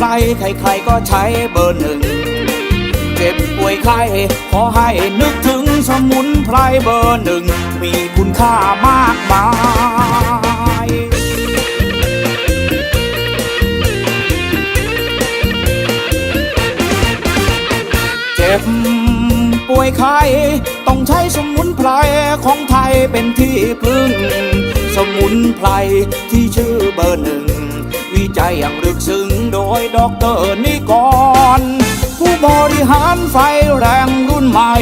ใครๆก็ใช้เบอร์หนึ่ง เจ็บป่วยไข้ขอให้นึกถึงสมุนไพรเบอร์หนึ่ง มีคุณค่ามากมายเจ็บป่วยไข้ต้องใช้สมุนไพรของไทยเป็นที่พึ่ง สมุนไพรที่ชื่อเบอร์หนึ่ง วิจัยอย่างลึกซึ้งโดยด็อกเตอร์นิกร ผู้บริหารไฟแรงรุ่นใหม่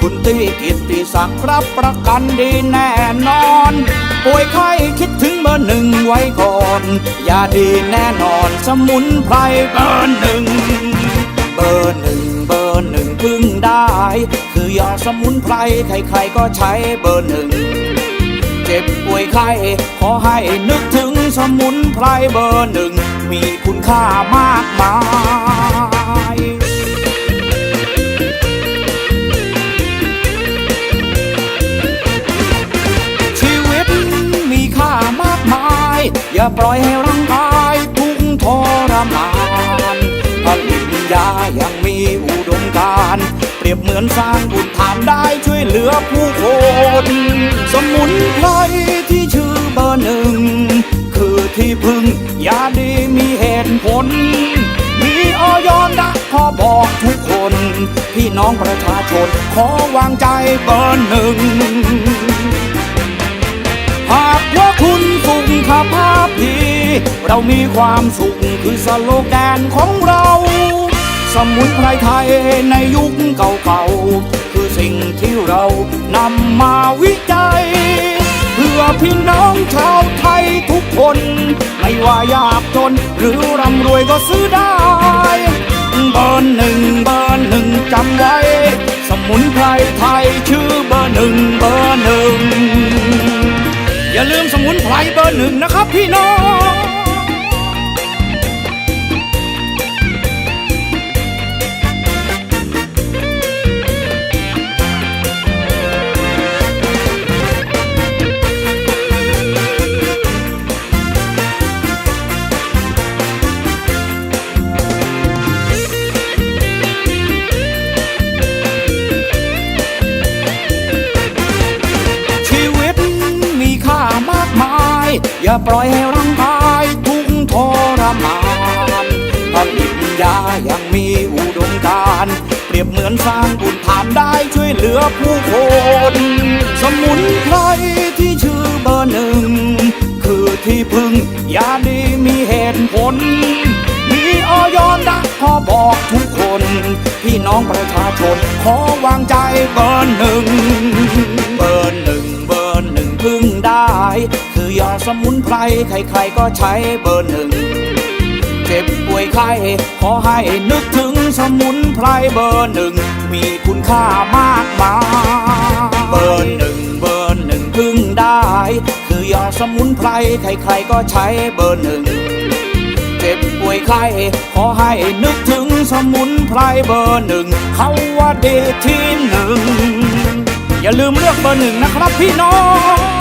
คุณตีกิตติศักดิ์รับประกันดีแน่นอน ป่วยไข้คิดถึงเบอร์หนึ่งไว้ก่อนอย่าดีแน่นอนสมุนไพรเบอร์หนึ่งเบอร์หนึ่งเบอร์หนึ่งพึ่งได้ คือยาสมุนไพรใครๆก็ใช้เบอร์หนึ่ง จ็บป่วยไข้ขอให้นึกถึงสมุนไพรเบอร์หนึ่ง มีคุณค่ามากมายชีวิตมีค่ามากมาย อย่าปล่อยให้ร่างกายทุกทรมานผลิตยายังมีอุดมการเปรียบเหมือนสร้างบุญทานได้ช่วยเหลือผู้คน สมุนไพรที่ มีออยอนดักขอบอกทุกคน พี่น้องประชาชน ขอวางใจเบอร์หนึ่ง หากว่าคุณสุขภาพดี เรามีความสุขคือสโลแกนของเรา สมุนไพรไทยในยุคเก่าๆ คือสิ่งที่เรานำมาวิจัย เพื่อพี่น้องชาว น ไม่ว่ายากจน หรือร่ำรวยก็ซื้อได้ เบอร์หนึ่งเบอร์หนึ่งจำไว้ สมุนไพรไทยชื่อเบอร์หนึ่งเบอร์หนึ่งอย่าลืมสมุนไพรเบอร์หนึ่งนะครับพี่น้อง อย่าปล่อยให้ร่างกายทุกทรมานผลิตยายังมีอุดมการเปรียบเหมือนสร้างบุญทานได้ช่วยเหลือผู้คน สมุนไพรที่ชื่อเบอร์หนึ่ง คือที่พึ่งยาดีมีเหตุผล มีออยอนดักขอบอกทุกคน พี่น้องประชาชนขอวางใจเบอร์หนึ่ง สมุนไพรใครๆก็ใช้เบอร์หนึ่ง เจ็บป่วยไข้ขอให้นึกถึงสมุนไพรเบอร์หนึ่ง มีคุณค่ามากมายเบอร์หนึ่งเบอร์หนึ่งพึ่งได้ คือยาสมุนไพรใครๆก็ใช้เบอร์หนึ่ง เจ็บป่วยไข้ขอให้นึกถึงสมุนไพรเบอร์หนึ่งเขาว่าดีที่หนึ่งอย่าลืมเลือกเบอร์หนึ่งนะครับพี่น้อง